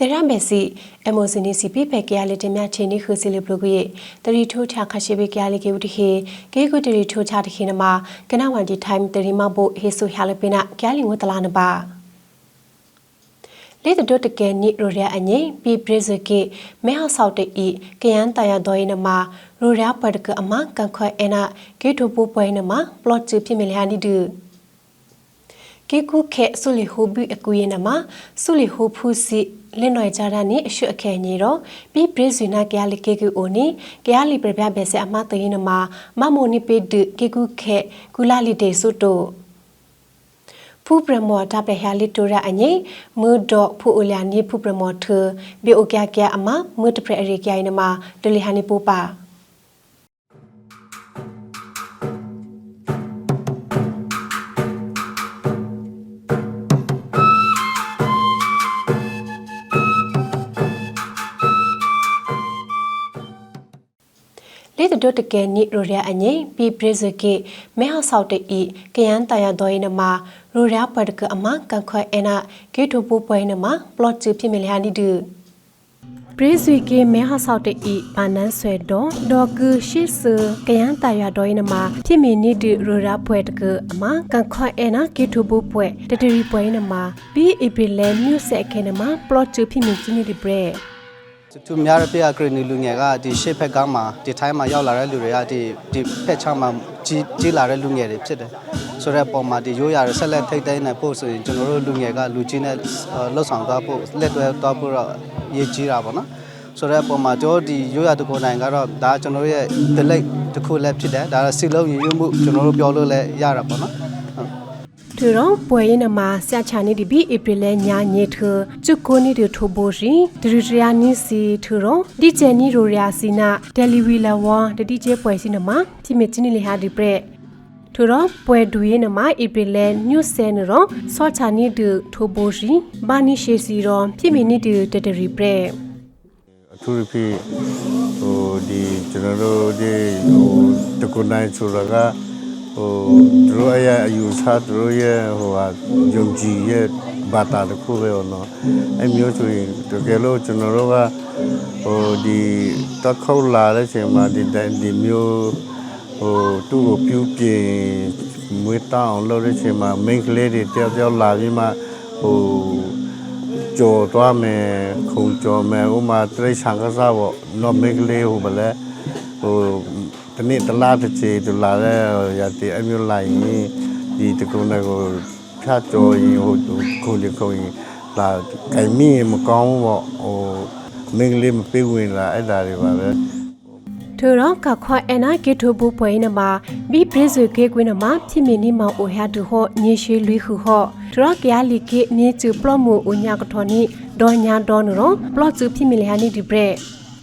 တေရမေစီအမိုစနီစီပီဖေကရလတင်မြချင်းနီခူစီလဘလူကြီးတရီထိုးချခရှိဘေကရလကေဝတိခေကေကုတရီထိုးချတခေနမကနဝန်ဒီထိုင်းတရီမဘိုဟေဆူဟလပိနာကရလင်ဝတလာနပါလေတဒတ်တကယ်နိရိုရအငိပီပရဇကေမဲဟဆောက်တေဤကယန်တရဒိုင်းနမရိုရပဒကအမကန်ခွဲအနာကေထိုပူပွဲနမပလော့ချဖြစ်မလျာနီဒူကေကုခဲဆုလီဟိုဘီအကူယနမဆုလီဟိုဖူစီ လင်းနယ်ကြတာနိအရှုအခဲညီတော့ပြီးပရိဇွေနာကရလီကေကူအိုနိကရလီပြပြဘဲဆဲအမတရင်နမမမိုနိပေဒကေကုခဲကူလာလီတေဆုတိုဖူပရမောတာပဟလီတိုရာအငိမူဒေါဖူအိုလျာနိဖူပရမောထဘီအိုကကအမမူတပရအရိကယနမဒလီဟာနိပူပါ တဒတ်တကယ်နိရိုရအငိပီပရဇကေမဲဟဆောက်တေဤကယန်တရဒိုင်းနမရိုရပဒကအမကန်ခွဲအနာဂေတိုပူပွဲနမပလော့ချဖြစ်မလျာနိဒူပရိဇွေကေမဲဟဆောက်တေဤပါနန်းဆွဲတော့ဒေါ်ကူရှိဆူကယန်တရဒိုင်းနမဖြစ်မီနိဒူရိုရပွဲတကအမကန်ခွဲအနာဂေတိုပူပွဲတတရီပွဲနမဘီဧပြီလဲမြုဆက်ခဲနမပလော့ချဖြစ်မီချိနိဒီဘရဲ သူများရပြကရနီလူငယ်ကဒီရှေ့ဖက်ကမှာဒီထိုင်းမှာရောက်လာတဲ့လူတွေကဒီဒီဖက်ချမ်းမှာကြီးကြီးလာတဲ့လူငယ်တွေဖြစ်တယ်ဆိုတော့ပုံမှာဒီရိုးရဆက်လက်ထိတ်တိုင်းနိုင်ဖို့ဆိုရင်ကျွန်တော်တို့လူငယ်ကလူကြီးနဲ့လှုပ်ဆောင်သွားဖို့လက်တွဲသွားဖို့တော့ရည်ကြီးတာပေါ့နော်ဆိုတော့ပုံမှာကျွန်တော်ဒီရိုးရတကူနိုင်ကတော့ဒါကျွန်တော်တို့ရဲ့ delay တစ်ခုလည်းဖြစ်တယ်ဒါကစီလုံးရည်ရွမှုကျွန်တော်တို့ပြောလို့လည်းရတာပေါ့နော် သူတော့ပွဲရင်နမှာဆက်ချာနေဒီဘီဧပြီလဲညာညေထကျုကိုနေဒီထိုဘိုရီဒရထရာနီစီသူတော့ဒီချန်နီရိုရာစီနာဒယ်လီဝီလာဝါတတိကျပွဲစီနမှာတိမချင်းလေဟာဒီပရက်သူတော့ပွဲဒူရင်နမှာဧပြီလဲညွတ်ဆဲနတော့ဆောချာနေဒီထိုဘိုရီဘာနီရှေစီတော့ပြိမီနေဒီတတရီပရက်အထူးသဖြင့်ဟိုဒီကျွန်တော်တို့ဒီဟိုတကုနိုင်ဆိုတာက ဟိုသူတို့ရဲ့အယူဆသူတို့ရဲ့ဟိုဟာယုံကြည်ရဲ့ဘာသာတစ်ခုပဲနော်အဲ့မျိုးဆိုရင်တကယ်လို့ကျွန်တော်တို့ကဟိုဒီတခုတ်လာတဲ့အချိန်မှာဒီတိုင်းဒီမျိုးဟိုသူ့ကိုပြုပြင်မွေးတောင်းလို့တဲ့အချိန်မှာမိန်းကလေးတွေတယောက်တယောက်လာပြီးမှဟိုကြော်သွားမယ်ခုံကြော်မယ်ဥမာတိရစ္ဆာန်ကစားပေါ့နော်မိန်းကလေးဟိုဘလဲဟို တနေ့တလားတစ်ချေတူလာတဲ့ရတီအမျိုးလိုက်ရင်ဒီတကုန်းတွေကိုဖြတ်ကြော်ရင်ဟိုခုန်ခုန်ရင်လာကြိုင်မိမကောင်းပေါ့ဟိုမိကလေးမပြေးဝင်လာအဲ့ဒါတွေပါပဲသူတော့ကခွာအနာကေထိုဘူပွဲနမှာဘီပရိဇွေကေကွင်းနမှာဖြစ်မီနီမောင်အိုဟာတူဟောညေရှိလွီခုဟောသူတော့ကရလီကေမြေချူပလော့မှုအိုညာကထော်နီဒေါ်ညာဒေါ်နရောပလော့ချူဖြစ်မီလေဟာနီဒီဘရက်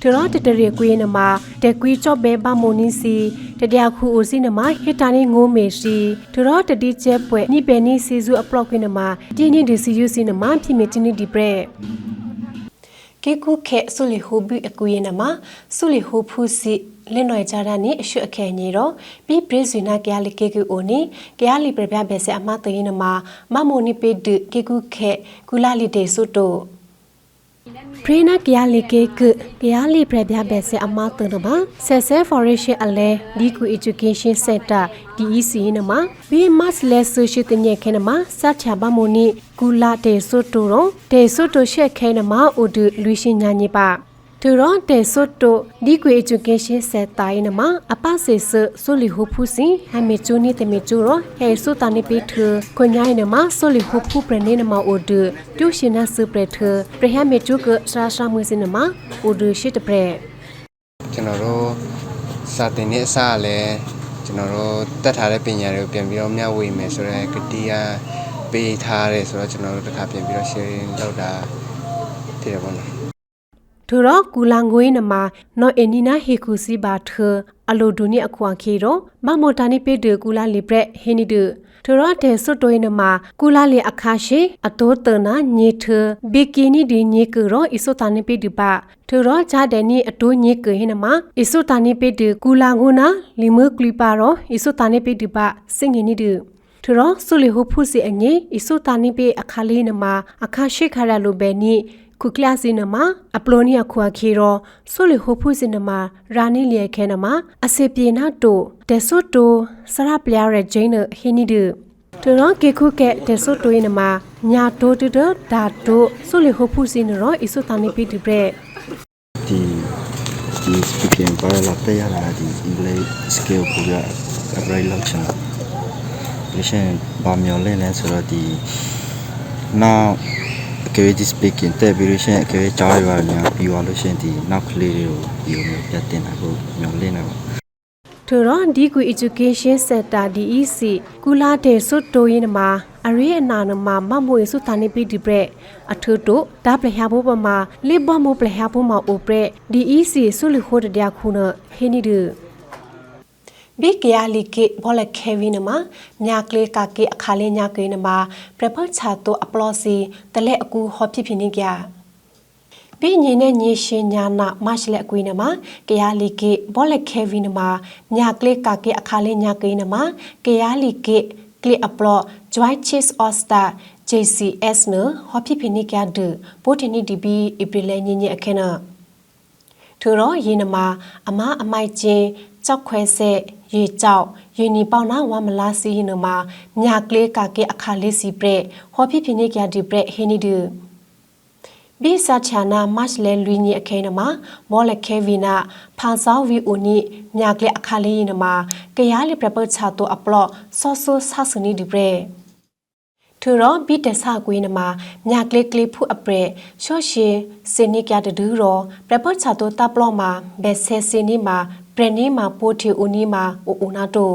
သူတော့တတရီကွေးနမှာတက်ကွီချော့ဘဲဘာမိုနီစီတတရာခုအိုစီနမှာဟစ်တာနီငိုးမေစီသူတော့တတိကျဲပွဲနိပဲနီစီစုအပလော့ကွင်းနမှာတင်းနီဒီစီယူစီနမှာဖြစ်မီတင်းနီဒီဘရက်ကေကုခဲဆုလီဟိုဘီအကူယနမဆုလီဟိုဖူစီလင်းနယ်ကြတာနိအရှုအခဲညီတော့ပြီးပရိဇွေနာကရလီကေကူအိုနိကရလီပြပြဘဲဆဲအမတရင်နမမမိုနိပေဒကေကုခဲကူလာလီတေဆုတို ပရိနာကရလီကေကကရလီပြပြဘဲဆဲအမတနမဆဲဆဲဖော်ရရှင်အလဲဒီကူ education center DEC နမဘီမတ်လဲဆိုရှိတဲ့ညခဲနမစချာဘမိုနိကူလာတေဆုတိုရောတေဆုတိုရှက်ခဲနမအိုဒူလူရှင်ညာညိပါ သူရောတေဆွတ်တိုဒီကွေ education ဆက်တိုင်းနမအပစေဆဆိုလီဟူဖူစီဟမေချိုနီတမေချိုရောဟဲဆုတနိပိထခွန်ညိုင်းနမဆိုလီဟူဖူပရနေနမအိုဒတူရှင်နဆပရထပရဟမေချိုကရှာရှာမွေစနမအိုဒရှိတပရကျွန်တော်တို့စာတင်တဲ့အစားလည်းကျွန်တော်တို့တက်ထားတဲ့ပညာတွေကိုပြန်ပြီးတော့မျှဝေမယ်ဆိုတော့ကတိယာပေးထားတယ်ဆိုတော့ကျွန်တော်တို့တစ်ခါပြန်ပြီးတော့ sharing လုပ်တာဖြစ်တယ်ပေါ့နော် သူရောကူလာငွေးနမနောအနီနာဟေခုစီဘာထအလိုဒူနီအခွန်ခေရောမမော်တာနိပေဒကူလာလီဘရက်ဟင်းနီဒသူရောတေဆွတ်တွေနမကူလာလီအခါရှိအတိုးတနာညေထဘီကီနီဒီညေကရောအီဆိုတာနိပေဒပါသူရောဂျာဒနီအတိုးညေကဟင်းနမအီဆိုတာနိပေဒကူလာငုနာလီမကလီပါရောအီဆိုတာနိပေဒပါစင်ငင်းနီဒထရောဆုလီဟိုဖုစီအငေအီဆိုတာနိပေအခါလေးနမအခါရှိခါရလိုပဲနီ ခုကလစီနမအပလိုနီယခွာခီရောဆိုလီဟိုဖူစင်နမရာနီလျေခဲနမအစေပြေနာတိုတေဆိုတိုစရပလျာရဲဂျိန်းဟီနီဒတူရောကေခုကဲတေဆိုတိုယနမညာတိုတူဒဒါတိုဆိုလီဟိုဖူစင်ရောအီဆိုတန်နီပီဒီဘရက်ဒီဒီ speaking ပါလာတဲ့ရလာဒီ English skill ကိုရ right လောက်ချင်တယ်ရှင်ဘာမျိုးလဲလဲဆိုတော့ဒီနော က်ကဲဒီ speaking တဲ့ပြီးလို့ရှင်ကဲကြားရပါညာပြီးသွားလို့ရှင်ဒီနောက်ကလေးတွေကိုဒီလိုမျိုးပြတ်တင်တာကိုမျိုးလင်းနေပါထရောဒီကွေ education center DEC ကူလာတဲ့ဆွတ်တိုရင်မှာအရိအနာနမှာမမွေစုတန်နေပြီဒီဘရက်အထူတိုဒါပလဟဘဘမှာလေဘမပလဟဘမှာအိုပရက် DEC ဆုလခိုတတရခုနဟိနီဒ ဘိကယာလီကေဘောလခဲဗီနမှာမြာကလေးကကေအခါလေးညာကေနမှာပရပတ်ချာတိုအပလော့စီတလဲအကူဟောဖြစ်ဖြစ်နေကြပြင်းညင်နဲ့ညရှင်ညာနာမရှလက်အကွေးနမှာကယာလီကေဘောလက်ခဲဗီနမှာမြကလစ်ကကေအခါလေးညာကေနမှာကယာလီကေကလစ်အပလော့ joy cheese oster JCS နဟောဖြစ်ဖြစ်နေကြဒပိုတင်နီဒီဘီဧပြီလညင်ညအခက်နာထူရောရေနမှာအမအမိုက်ချင်းကြောက်ခွဲဆက် ရေကြောက်ရေနီပေါနာဝမလာစီနမှာမြကလေးကကေအခါလေးစီပရက်ဟောဖြစ်ဖြစ်နေကြဒီပရက်ဟိနီဒူဘီစာချာနာမတ်လဲလူညီအခဲနမှာမောလခဲဗီနာဖာဆောင်းဗီအိုနီမြကလေအခါလေးနမှာကရလီပရပချာတိုအပလော့ဆောဆူဆာဆနီဒီဘရဲထူရောဘီတဆာကွေးနမှာမြကလေကလေးဖူအပရက်ရှော့ရှင်စင်နီကတဒူရောပရပချာတိုတပ်ပလော့မှာဘက်ဆဲစင်နီမှာ ဘရနီမှာပိုတီအိုနီမှာအိုအိုနာတို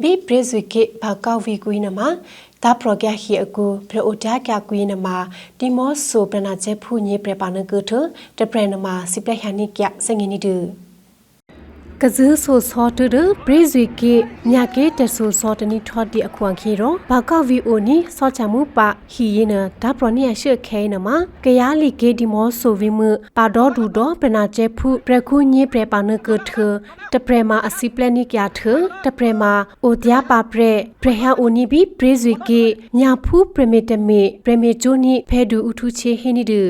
ဘီပရဇဝိကေဘာကောက်ဗီကွေးနမှာဒါပရဂဟီအကူပရအိုဒါကကွေးနမှာဒီမော့ဆိုပရနာချက်ဖူညေပရပါနကုထတပရနမှာစိပလဟနိကစငင်းနီဒူ ကဇးဆိုဆောတူဒပရိဇွေကေမြကေတဆူဆောတနီထော့ဒီအခွန်ခီရောဘာကောက်ဗီအိုနီဆောချမှုပါဟီယင်းဒါပရနီယရှေခဲနမှာကယာလီကေဒီမောဆိုဗီမှုပါဒေါဒူဒေါပရနာချက်ဖူပရခုညေပရပါနကုထတပရမှာအစီပလနိကထတပရမှာအိုဒျာပါပရပရဟအိုနီဘီပရိဇွေကေညာဖူပရမီတမီပရမီဂျိုနီဖဲဒူဥထုချေဟင်းနီဒူ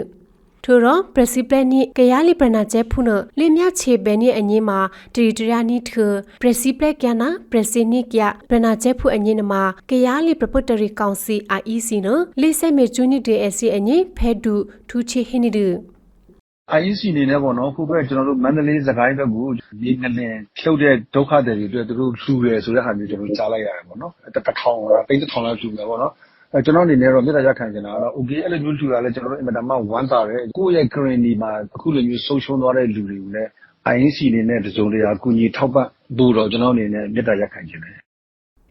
ထိုတော့ပရစီပလက်နိကယာလီပရနာကျဲဖုနလင်းမြချေဘဲနိအငင်းမှာတီတရာနိထပရစီပလက်ကနာပရစီနိကယပရနာကျဲဖုအငင်းနမှာကယာလီပပတရီကောင်စီ IEC နလေးဆက်မေဂျူနီဒီအစီအငင်းဖဲဒူထူချေဟင်းနီဒူ IEC အနေနဲ့ပေါ့နော်ခုဘက်ကျွန်တော်တို့မန္တလေးစကိုင်းဘက်ကိုဒီငလင်ဖြုတ်တဲ့ဒုက္ခတွေတွေအတွက်သူတို့လှူရဲဆိုတဲ့ဟာမျိုးကျွန်တော်ကြားလိုက်ရတယ်ပေါ့နော်တစ်တစ်ထောင်လားတိတ်တစ်ထောင်လောက်လှူမယ်ပေါ့နော်အဲ ကျွန်တော်အနေနဲ့တော့မြေတားရခံနေတာတော့ okay အဲ့လိုမျိုးလှူတာလဲကျွန်တော်တို့ အင်မတန်မှ ဝမ်းသာတယ် ကိုယ့်ရဲ့ green ဒီမှာ အခုလိုမျိုး ဆုံးရှုံးသွားတဲ့ လူတွေကိုလည်း IEC အနေနဲ့ တစုံတရာ ကူညီထောက်ပံ့ဖို့တော့ ကျွန်တော်အနေနဲ့မြေတားရခံခြင်းတယ်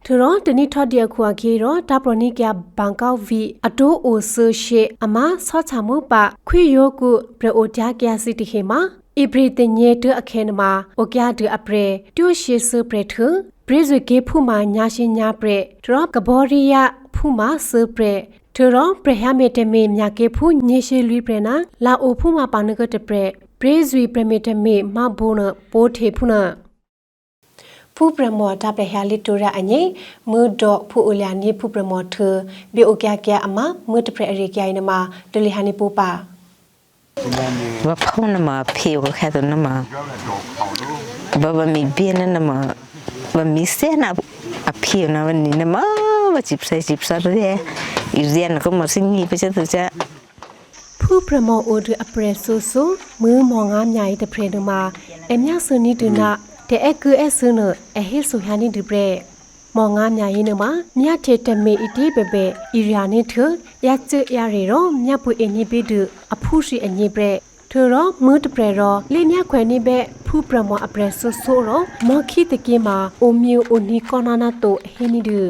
ထရောတနိထော့ဒီယခွာခေရောတာပရနိကဘန်ကောက်ဗီအတိုးအိုဆာရှေအမဆောချမှုပခွေယောကုပရအိုတာကရစီတခေမှာဣပရိတညေတအခဲနမှာအိုကရဒအပရေတူရှိဆပရထ ပရိဇွေကေဖူမာညာရှင်ညာပရက်ထရောကဘောရီယာဖူမာဆပရက်ထရောပရဟမေတမေမြကေဖူညေရှိလွီပရနာလာအိုဖူမာပါနကတပရက်ပရိဇွေပရမေတမေမဘုန်ပိုးထေဖူနာဖူပရမောတာပရဟလီတိုရာအငိမွဒိုဖူအိုလျာနီဖူပရမောထဘီအိုကယာကယာအမမွတပရအရေကယာနမဒလီဟာနီပူပါဘာဖုန်နမဖေဝခဲဒနမဘာဘမီဘီနနမ น่ะมาบ่บ่มีเบียนน่ะมาบ่มีเส้นอ่ะอะเพียวนะวันนี้น่ะมาบ่จิบใส่จิบซะเด้อีเรียนก็มาสิงีไปซะตัวจ้ะ ဖူပရမောအိုဒအပရဆူဆူမူမောငါမြိုင်တပရနမအမြဆူနီဒနာတဲ့အကူအဆူနအဟိဆူဟာနီဒီပရမောငါမြိုင်နမမြတ်တေတမေအတိပပေအီရာနီထရချရရီရောမြတ်ပွေအနိပိဒအဖုရှိအညိပရ ထရောမူတပရရောလေမြခွဲနိဘဲဖူပရမောအပရဆူဆူရောမောခိတကိမာအိုမီအိုနီကောနာနာတိုဟိနီဒူ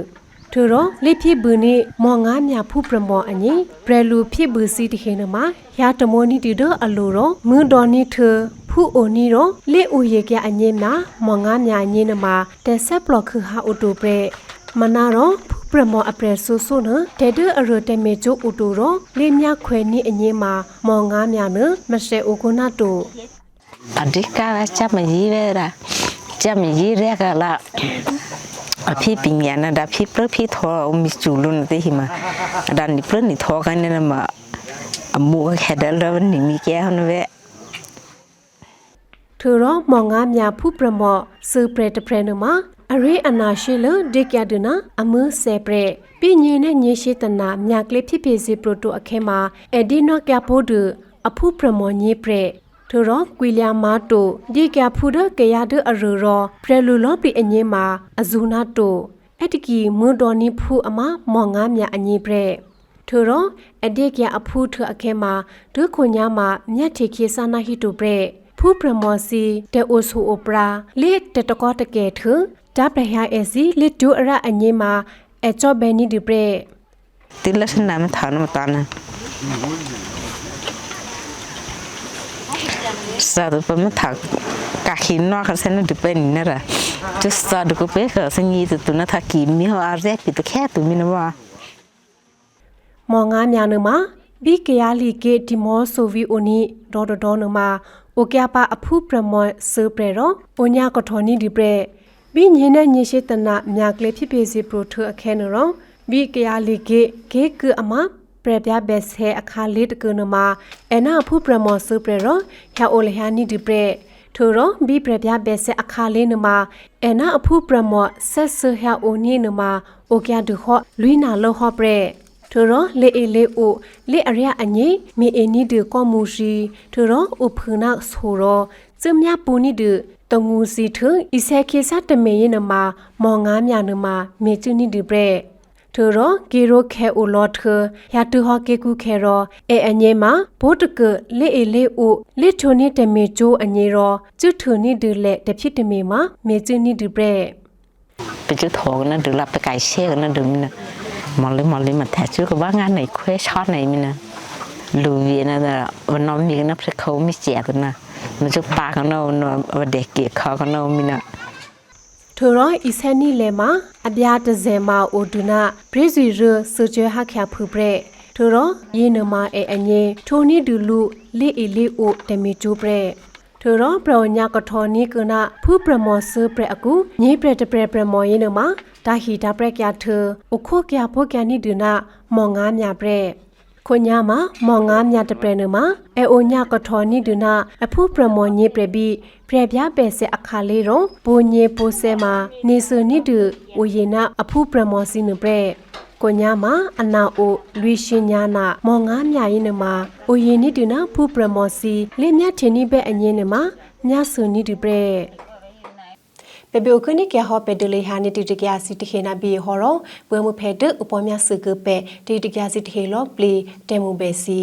ထရောလိဖြစ်ဘူးနေမော်ငါမြဖူပရမော်အငိဘရလူဖြစ်ဘူးစီတခေနမရာတမောနီတီဒအလိုရောမွန်းတော်နီထဖူအိုနီရောလေအိုရေကအငိမမော်ငါမြအငိနမတက်ဆက်ဘလော့ခဟာအိုတိုပရမနာရောဖူ ပရမော်အပရဆူဆူနတေဒအရတမေချိုအိုတိုရောလေမြခွဲနီအငိမမော်ငါမြနမရှေအိုကိုနာတို a di ka la cha ma yi ve ra cha ma yi re ka la a phi pin ya na da phi pro phi tho o mi chu lu na te hi ma da ni pro ni tho ka ne na ma အမှုခဲတယ်လောနိမိကဲဟနဝဲထူရောမောင်ငါမြဖူးပရမော့စပရတပရနမ အရေအနာရှိလဒေကရဒနာအမှုဆေပရပြင်းညင်းနဲ့ညရှိတနာမြကလေးဖြစ်ဖြစ်စီပရိုတိုအခဲမှာအဒီနော့ကပိုဒအဖူးပရမော့ညိပရထူရောကွီလျာမာတိုဒီကဖူဒကရဒအရရောပရလူလောပီအငင်းမှာအဇူနာတိုအတကီမွန်တော်နိဖူအမမောင်ငါမြအငင်းပရထူရောအဒီကအဖူးထအခဲမှာဒုခွန်ညာမှာမြတ်ထေခေဆာနာဟီတိုပရဖူးပရမောစီတေအိုဆူအိုပရာလေတတကောတကဲထ ဒါပရဟအစီလေဒူအရအငင်းမှာအချောဘဲနီဒီပရတိလစနာမထာနမတနာစာဒပမထာကာခိနောခဆနဒပနနရာကျစတာဒကပေခစငီတတနထာကီမီဟာအရက်ပိတခဲတူမီနမမောင်ငါများနမဘီကရလီကေဒီမောဆိုဗီအိုနီဒေါ်ဒေါ်နမအိုကရပါအဖူပရမောဆပရရောအိုညာကထော်နီဒီပရ ဘီညင်းနဲ့ညရှိတနာမြကလေးဖြစ်ဖြစ်စီပရိုထအခဲနရောဘီကရလီကေကေကအမပရပြဘက်ဆဲအခါလေးတကနမအနာအဖူပရမောဆပရရောဟျာအိုလဟယာနီဒီပရထိုရောဘီပရပြဘက်ဆဲအခါလေးနမအနာအဖူပရမောဆက်ဆဟျာအိုနီနမအိုကရဒခောလွိနာလောဟောပရထရောလေအေလေအိုလေအရအငိမေအနီဒီကောမူရှိထရောဥဖနာဆိုရောစမြပူနီဒီ တငူစီထဤဆဲခေစတမေရင်နမမောငားမြနမမေချူနီဒီဘရက်သူရောဂီရိုခဲအိုလော့ထရာတူဟကေကူခဲရောအဲအငဲမှာဘိုးတကလေအေလေအိုလေထုန်နီတမေချိုးအငဲရောကျွထုန်နီဒူလက်တဖြစ်တမေမှာမေချူနီဒီဘရက်ပကျွထောကနဒူလာပကိုင်ရှဲကနဒူမနမလီမလီမထဲချူကဘာငါနိုင်ခွဲရှော့နိုင်မနလူဝီနဒဝနမီကနဖရခိုမီစီယကနာ ไหนเควช็อตไหนมินะลูวีนะแต่วันน้องมีนะเพราะเขาไม่เจียตัวนะมันจะปากันเอาวันเด็กเกี่ยเขากันเอามินะ ထိုရောဤဆန်နီလေမှာအပြားတဇေမာအိုဒူနာဘရဇီရဆူချေဟခါဖူပရက်ထိုရောယေနမအဲအငေထိုနီဒူလူလေအီလေအိုတမီကျိုပရက်ထိုရောပရောညာကထောနီကနာဖူပရမောဆပရက်အကူညေပရက်တပရက်ပရမောယေနမတာဟီတာပရက်ကျထအခိုကရဖိုကနီဒူနာမောင်ငါမြပရက် ခွညာမှာမောင်ငါမြတပရနမှာအဲအိုညကထောနီဒူနာအဖူပရမောညေပရဘီပရပြပဲစအခါလေးရောဘိုညေပိုဆဲမှာနေစနိဒူဝယေနာအဖူပရမောစီနပရက်ကိုညာမှာအနာအိုလူရှင်ညာနာမောင်ငါမြရင်နမှာအိုယေနိဒူနာဖူပရမောစီလေမြချင်နိဘဲအငင်းနမှာမြဆူနိဒူပရက် ပေပေခနိကဟောပေဒလေဟာနိတိတကရစီတခေနာဘီဟောရောပွဲမှုဖဲတဥပမေစကပဲတိတကရစီတခေလောပလီတေမှုပဲစီ